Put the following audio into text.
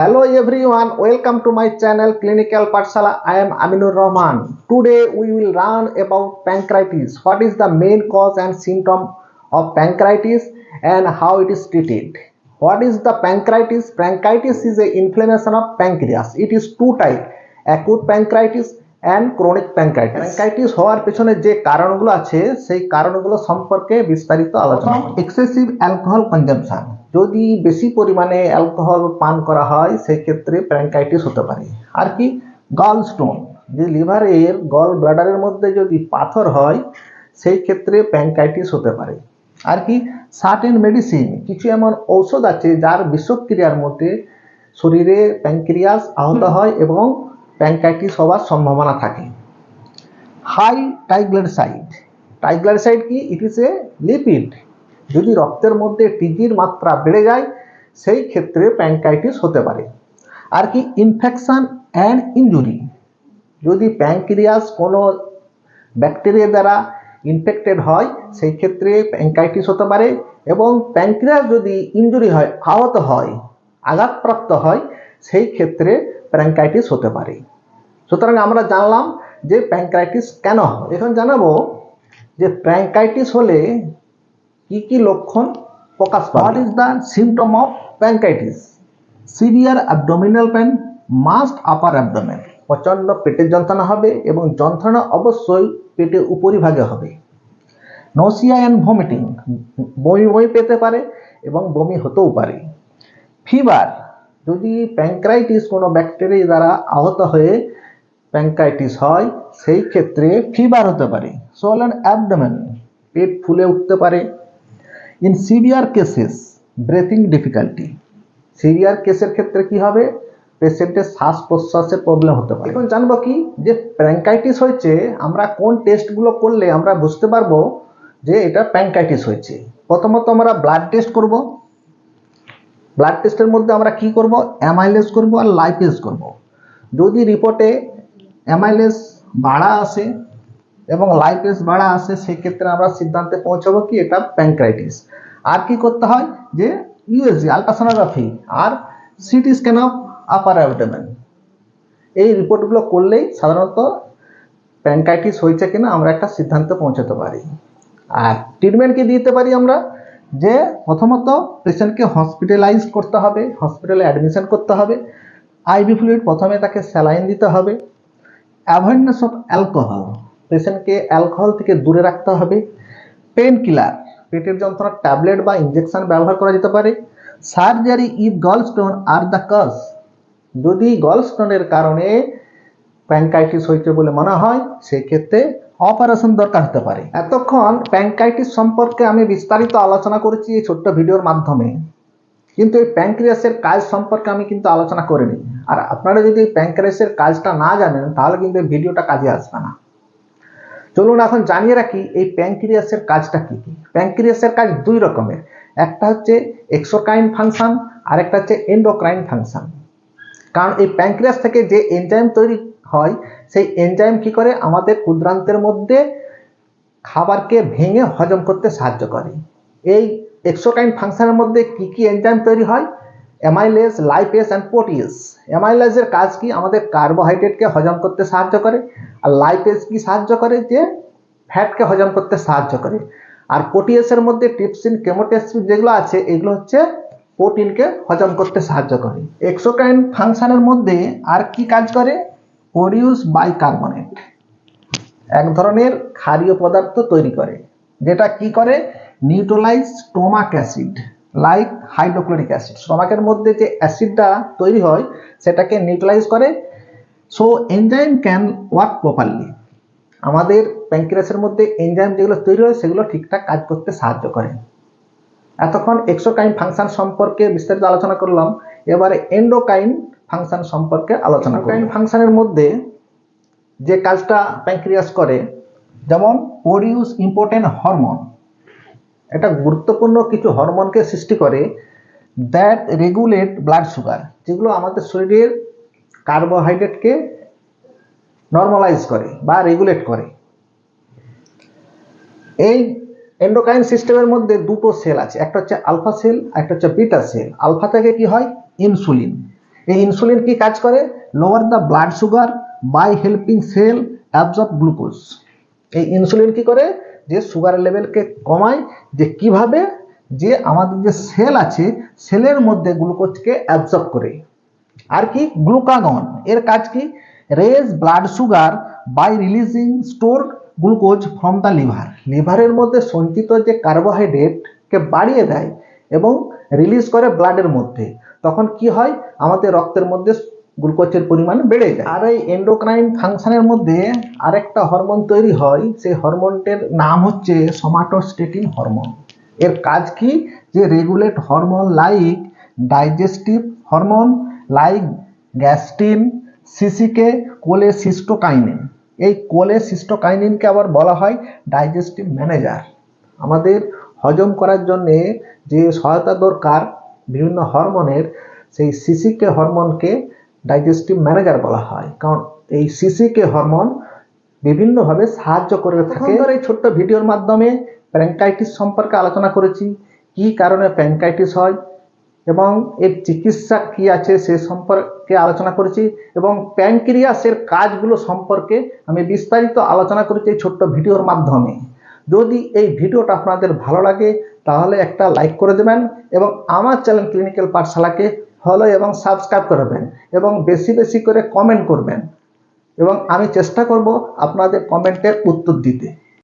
Hello everyone, welcome to my channel Clinical Patshala. I am Aminur Rahman. Today we will learn about pancreatitis. What is the main cause and symptom of pancreatitis and how it is treated. What is the pancreatitis? Pancreatitis is a inflammation of pancreas. It is two type, acute pancreatitis and chronic pancreatitis pancreatitis হওয়ার পেছনে যে কারণগুলো আছে সেই কারণগুলো সম্পর্কে বিস্তারিত আলোচনা এক্সেসিভ অ্যালকোহল কনজাম্পশন যদি বেশি পরিমাণে অ্যালকোহল পান করা হয় সেই ক্ষেত্রে প্যানক্রাইটিস হতে পারে। আর কি? গল স্টোন যে লিভারের গল ব্লাডারের মধ্যে যদি পাথর হয় সেই ক্ষেত্রে প্যানক্রাইটিস হতে পারে। আর কি? সার্টেন মেডিসিন কিছু এমন ঔষধ আছে যার বিষক্রিয়ার মধ্যে শরীরে প্যানক্রিয়াস আহত হয় এবং প্যানক্রাইটিস হওয়ার সম্ভাবনা থাকে। হাই ট্রাইগ্লিসাইড ট্রাইগ্লিসাইড কি? ইট ইজ এ লিপিড যদি রক্তের মধ্যে টিজির মাত্রা বেড়ে যায়, সেই ক্ষেত্রে প্যানক্রাইটিস হতে পারে। আর কি ইনফেকশন অ্যান্ড ইনজুরি যদি প্যানক্রিয়াস কোনো ব্যাকটেরিয়া দ্বারা ইনফেক্টেড হয়, সেই ক্ষেত্রে প্যানক্রাইটিস হতে পারে এবং প্যানক্রিয়াস যদি ইনজুরি হয়, আহত হয়, আঘাতপ্রাপ্ত হয়, সেই ক্ষেত্রে প্যানক্রাইটিস হতে পারে। সুতরাং আমরা জানলাম যে প্যানক্রাইটিস কেন হয়? এখন জানাব যে প্যানক্রাইটিস হলে কি কি লক্ষণ প্রকাশ পায়? What is the symptom of pancreatitis severe abdominal pain must upper abdomen প্রচণ্ড পেটের যন্ত্রণা হবে এবং যন্ত্রণা অবশ্যই পেটের উপরিভাগে হবে। নসিয়া অ্যান্ড ভমিটিং বমি বমি পেতে পারে এবং বমি হতেও পারে। ফিভার যদি প্যাঙ্ক্রাইটিস কোনো ব্যাকটেরিয়া দ্বারা আহত হয়ে প্যানক্রাইটিস হয়, সেই ক্ষেত্রে ফিভার হতে পারে। সোলেন অ্যাবডোমেন পেট ফুলে উঠতে পারে। In severe cases breathing difficulty severe কেসের ক্ষেত্রে কি হবে? পেশেন্টের শ্বাস প্রশ্বাসের প্রবলেম হতে পারে। এখন জানব কি? যে প্যানক্রাইটিস হয়েছে, আমরা কোন টেস্টগুলো করলে আমরা বুঝতে পারব যে এটা প্যানক্রাইটিস হয়েছে? প্রথমত আমরা ব্লাড টেস্ট করব। ব্লাড টেস্টের মধ্যে আমরা কি করব? অ্যামাইলেস করব আর লাইপেস করব। যদি রিপোর্টে অ্যামাইলেস বাড়া আসে এবং লাইপেস বাড়া আসে সেক্ষেত্রে আমরা সিদ্ধান্তে পৌঁছাবো কি? এটা প্যানক্রাইটিস আর কি করতে হয়? যে USG ultrasonography R CT scan of upper abdomen এই রিপোর্টগুলো করলেই সাধারণত প্যানক্রাইটিস হয়েছে কিনা আমরা একটা সিদ্ধান্তে পৌঁছাতে পারি। আর ট্রিটমেন্ট কি দিতে পারি আমরা? যে প্রথমত পেশেন্টকে হসপিটালাইজ করতে হবে হসপিটালে অ্যাডমিশন করতে হবে। আইভি ফ্লুইড প্রথমে তাকে স্যালাইন দিতে হবে। অ্যাভয়েডনেস অফ অ্যালকোহল পেশেন্টকে অ্যালকোহল থেকে দূরে রাখতে হবে। পেন কিলার পেটের যন্ত্রণার ট্যাবলেট বা ইঞ্জেকশন ব্যবহার করা যেতে পারে। Surgery if gall stone are the cause. যদি গল স্টোনের কারণে প্যানকাইটিস হয়েছে বলে মনে হয়, সেক্ষেত্রে অপারেশন দরকার হতে পারে। এতক্ষণ প্যানকাইটিস সম্পর্কে আমি বিস্তারিত আলোচনা করেছি এই ছোট্ট ভিডিওর মাধ্যমে। কিন্তু এই প্যাঙ্ক্রিয়াসের কাজ সম্পর্কে আমি কিন্তু আলোচনা করিনি। আর আপনারা যদি এই প্যানক্রিয়াসের কাজটা না জানেন, তাহলে কিন্তু এই ভিডিওটা কাজে আসবে না। চলুন এখন জানিয়ে রাখি এই প্যানক্রিয়াসের কাজটা কি কি? প্যানক্রিয়াসের কাজ দুই রকমের। একটা হচ্ছে এক্সোক্রাইন ফাংশন আর একটা হচ্ছে এন্ডোক্রাইন ফাংশান কারণ এই প্যানক্রিয়াস থেকে যে এনজাইম তৈরি হয়, সেই এনজাইম কি করে? আমাদের ক্ষুদ্রান্তের মধ্যে খাবারকে ভেঙে হজম করতে সাহায্য করে। এই এক্সোকাইন ফাংশনের মধ্যে কি কি এনজাইম তৈরি হয়? অ্যামাইলেজ লাইপেস অ্যান্ড প্রোটিয়েস অ্যামাইলেজের কাজ কি? আমাদের কার্বোহাইড্রেটকে হজম করতে সাহায্য করে আর লাইপেস কি সাহায্য করে? যে ফ্যাটকে হজম করতে সাহায্য করে। আর প্রোটিয়েসের মধ্যে টিপসিন কেমোটেসিন যেগুলো আছে, এগুলো হচ্ছে প্রোটিনকে হজম করতে সাহায্য করে। এক্সোক্রাইন ফাংশনের মধ্যে আর কি কাজ করে? প্রডিউস বাইকার্বনেট এক ধরনের ক্ষারীয় পদার্থ তৈরি করে, যেটা কি করে? Neutralize stomach acid like hydrochloric acid স্টোমাকের মধ্যে যে অ্যাসিডটা তৈরি হয়, সেটাকে নিউট্রালাইজ করে। So enzyme can work properly আমাদের প্যাঙ্ক্রিয়াসের মধ্যে এনজাইম যেগুলো তৈরি হয়, সেগুলো ঠিকঠাক কাজ করতে সাহায্য করে। এতক্ষণ এক্সোকাইন ফাংশন সম্পর্কে বিস্তারিত আলোচনা করলাম। এবারে এন্ডোকাইন ফাংশন সম্পর্কে আলোচনা করি ফাংশনের মধ্যে যে কাজটা প্যাঙ্ক্রিয়াস করে, যেমন প্রডিউস ইম্পর্টেন্ট হরমোন এটা গুরুত্বপূর্ণ কিছু হরমোনকে সৃষ্টি করে দ্যাট রেগুলেট ব্লাড সুগার যেগুলো আমাদের শরীরের কার্বোহাইড্রেটকে নর্মালাইজ করে বা রেগুলেট করে। এই এন্ডোকাইন সিস্টেমের মধ্যে দুটো সেল আছে, একটা হচ্ছে আলফা সেল একটা হচ্ছে বিটা সেল আলফা থেকে কি হয়? ইনসুলিন এই ইনসুলিন কি কাজ করে? Lower the blood sugar by helping cell absorb glucose এই ইনসুলিন কি করে? যে সুগার লেভেলকে কমায়, যে কীভাবে যে আমাদের যে সেল আছে সেলের মধ্যে গ্লুকোজকে অ্যাবজর্ব করে। আর কি? গ্লুকাগন এর কাজ কি? Raise blood sugar by releasing store glucose from the liver লিভারের মধ্যে সঞ্চিত যে কার্বোহাইড্রেটকে বাড়িয়ে দেয় এবং রিলিজ করে ব্লাডের মধ্যে। তখন কি হয়? আমাদের রক্তের মধ্যে গ্লুকোজের পরিমাণ বেড়ে যায়। আর এই এন্ডোক্রাইন ফাংশনের মধ্যে আরেকটা হরমোন তৈরি হয়, সেই হরমোনটির নাম হচ্ছে সোমাটোস্টেটিন হরমোন এর কাজ কি? যে regulate hormone like digestive hormone like gastrin সিসিকে cholecystokinin এই কোলেসিস্টোকাইনিনকে আবার বলা হয় ডাইজেস্টিভ ম্যানেজার আমাদের হজম করার জন্যে যে সহায়তা দরকার বিভিন্ন হরমোনের সেই সিসিকে হরমোনকে ডাইজেস্টিভ ম্যানেজার বলা হয়। কারণ এই সিসিকে হরমোন বিভিন্নভাবে সাহায্য করে থাকে। এই ছোট্ট ভিডিওর মাধ্যমে প্যাঙ্কাইটিস সম্পর্কে আলোচনা করেছি, কি কারণে প্যাঙ্কাইটিস হয় এবং এর চিকিৎসা কি আছে সে সম্পর্কে আলোচনা করেছি এবং প্যানক্রিয়াসের কাজগুলো সম্পর্কে আমি বিস্তারিত আলোচনা করেছি এই ছোট্ট ভিডিওর মাধ্যমে। যদি এই ভিডিওটা আপনাদের ভালো লাগে, তাহলে একটা লাইক করে দেবেন এবং আমার চ্যানেল ক্লিনিক্যাল পাঠশালাকে ফলো এবং সাবস্ক্রাইব করবেন এবং বেশি বেশি করে কমেন্ট করবেন। এবং আমি চেষ্টা করব আপনাদের কমেন্টের উত্তর দিতে।